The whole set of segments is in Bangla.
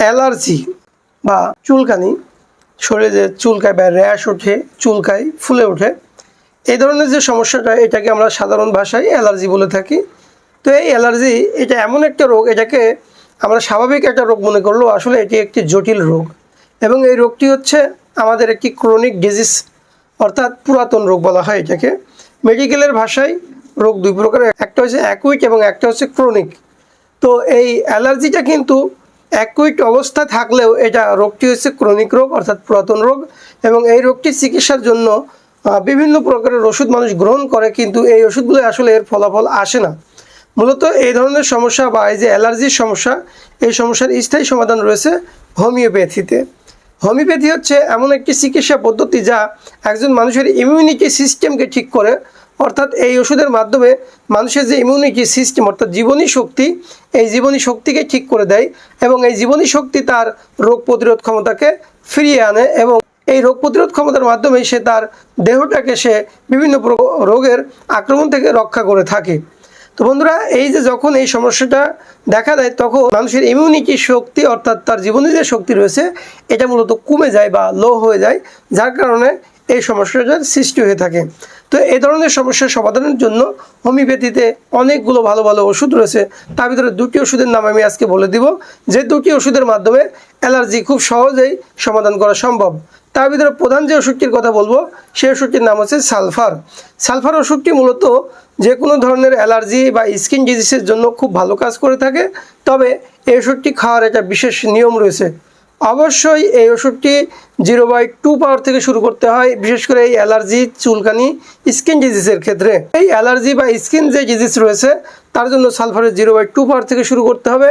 অ্যালার্জি বা চুলকানি, শরীরে চুলকায় বা র্যাশ ওঠে, চুলকায়, ফুলে ওঠে, এই ধরনের যে সমস্যাটা, এটাকে আমরা সাধারণ ভাষায় অ্যালার্জি বলে থাকি। তো এই অ্যালার্জি, এটা এমন একটা রোগ, এটাকে আমরা স্বাভাবিক একটা রোগ মনে করলেও আসলে এটি একটি জটিল রোগ। এবং এই রোগটি হচ্ছে আমাদের একটি ক্রনিক ডিজিজ অর্থাৎ পুরাতন রোগ বলা হয় এটাকে। মেডিকেলের ভাষায় রোগ দুই প্রকারের, একটা হচ্ছে অ্যাকুইট এবং একটা হচ্ছে ক্রনিক তো এই অ্যালার্জিটা কিন্তু অ্যাকুইট অবস্থা থাকলেও এটা রোগটি হচ্ছে ক্রনিক রোগ, অর্থাৎ পুরাতন রোগ, এবং এই রোগটি চিকিৎসার জন্য বিভিন্ন প্রকারের ওষুধ মানুষ গ্রহণ করে, কিন্তু এই ওষুধগুলো আসলে এর ফলাফল আসে না। মূলত এই ধরনের সমস্যা বা এই যে অ্যালার্জির সমস্যা, এই সমস্যার স্থায়ী সমাধান রয়েছে হোমিওপ্যাথিতে। হোমিওপ্যাথি হচ্ছে এমন একটি চিকিৎসা পদ্ধতি যা একজন মানুষের ইমিউনিটি সিস্টেমকে ঠিক করে অর্থাৎ এই ওষুধের মাধ্যমে মানুষের যে ইমিউনিটি সিস্টেম অর্থাৎ জীবনী শক্তি, এই জীবনী শক্তিকে ঠিক করে দেয় এবং এই জীবনী শক্তি তার রোগ প্রতিরোধ ক্ষমতাকে ফিরিয়ে আনে এবং এই রোগ প্রতিরোধ ক্ষমতার মাধ্যমে সে তার দেহটাকে সে বিভিন্ন রোগের আক্রমণ থেকে রক্ষা করে থাকে। তো বন্ধুরা, এই যে যখন এই সমস্যাটা দেখা দেয়, তখন মানুষের ইমিউনিটি শক্তি, অর্থাৎ তার জীবনে যে শক্তি রয়েছে, এটা মূলত কমে যায় বা লো হয়ে যায়, যার কারণে এই সমস্যাটার সৃষ্টি হয়ে থাকে। তো এই ধরনের সমস্যার সমাধানের জন্য হোমিওপ্যাথিতে অনেকগুলো ভালো ভালো ওষুধ রয়েছে। তার ভিতরে দুটি ওষুধের নাম আমি আজকে বলে দিব। যে দুটি ওষুধের মাধ্যমে অ্যালার্জি খুব সহজেই সমাধান করা সম্ভব। তার ভিতরে প্রধান যে ওষুধটির কথা বলব, সেই ওষুধটির নাম হচ্ছে সালফার। সালফার ওষুধটি মূলত যে কোনো ধরনের অ্যালার্জি বা স্কিন ডিজিজের জন্য খুব ভালো কাজ করে থাকে। তবে এই ওষুধটি খাওয়ার একটা বিশেষ নিয়ম রয়েছে। অবশ্যই এই ওষুধটি জিরো বাই টু পাওয়ার থেকে শুরু করতে হয়, বিশেষ করে এই অ্যালার্জি চুলকানি স্কিন ডিজিজের ক্ষেত্রে। এই অ্যালার্জি বা স্কিন যে ডিজিজ রয়েছে, তার জন্য সালফারের জিরো বাই টু পাওয়ার থেকে শুরু করতে হবে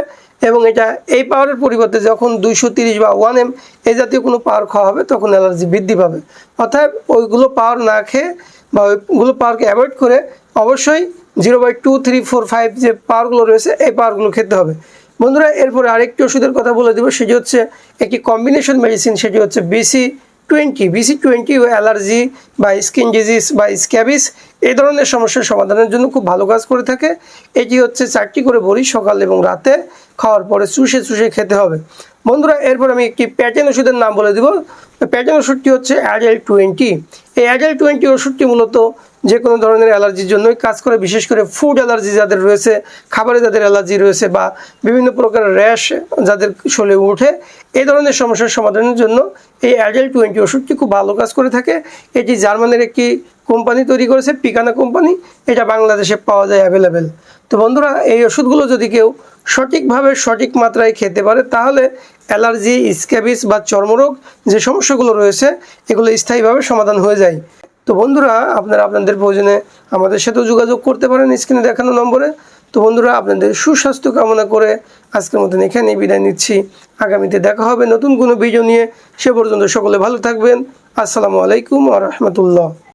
এবং এটা এই পাওয়ারের পরিবর্তে যখন দুইশো তিরিশ বা ওয়ান এম এই জাতীয় কোনো পাওয়ার খাওয়া হবে, তখন অ্যালার্জি বৃদ্ধি পাবে। অর্থাৎ ওইগুলো পাওয়ার না খেয়ে বা ওইগুলো পাওয়ারকে অ্যাভয়েড করে অবশ্যই zero by two three four five যে পাওয়ারগুলো রয়েছে, এই পাওয়ারগুলো খেতে হবে। বন্ধুরা, এরপরে আরেকটি ওষুধের কথা বলে দেবো, সেটি হচ্ছে একটি কম্বিনেশন মেডিসিন সেটি হচ্ছে বিসি টোয়েন্টি বিসি টোয়েন্টি ও অ্যালার্জি বা স্কিন ডিজিজ বা স্ক্যাবিস এই ধরনের সমস্যার সমাধানের জন্য খুব ভালো কাজ করে থাকে। এটি হচ্ছে চারটি করে বড়ি সকাল এবং রাতে খাওয়ার পরে চুষে চুষে খেতে হবে। বন্ধুরা, এরপর আমি একটি প্যাটেন ওষুধের নাম বলে দিব। প্যাটেন ওষুধটি হচ্ছে অ্যাডেল টোয়েন্টি এই অ্যাডেল টোয়েন্টি ওষুধটি মূলত যে কোনো ধরনের অ্যালার্জির জন্যই কাজ করে, বিশেষ করে ফুড অ্যালার্জি যাদের রয়েছে, খাবারে যাদের অ্যালার্জি রয়েছে বা বিভিন্ন প্রকার র্যাশ যাদের শরীরে ওঠে এই ধরনের সমস্যার সমাধানের জন্য এই অ্যাডেল টোয়েন্টি ওষুধটি খুব ভালো কাজ করে থাকে। এটি জার্মানির একটি কোম্পানি তৈরি করেছে, পিকানা কোম্পানি। এটা বাংলাদেশে পাওয়া যায় অ্যাভেলেবেল তো বন্ধুরা, এই ওষুধগুলো যদি কেউ সঠিকভাবে সঠিক মাত্রায় খেতে পারে, তাহলে অ্যালার্জি স্ক্যাবিস বা চর্মরোগ যে সমস্যাগুলো রয়েছে, এগুলো স্থায়ীভাবে সমাধান হয়ে যায়। তো বন্ধুরা, আপনারা আপনাদের প্রয়োজনে আমাদের সাথেও যোগাযোগ করতে পারেন স্ক্রিনে দেখানো নম্বরে। তো বন্ধুরা, আপনাদের সুস্বাস্থ্য কামনা করে আজকের মতন এখানেই বিদায় নিচ্ছি। আগামীতে দেখা হবে নতুন কোনো ভিডিও নিয়ে। সে পর্যন্ত সকলে ভালো থাকবেন। আসসালামু আলাইকুম আ রহমতুল্লাহ।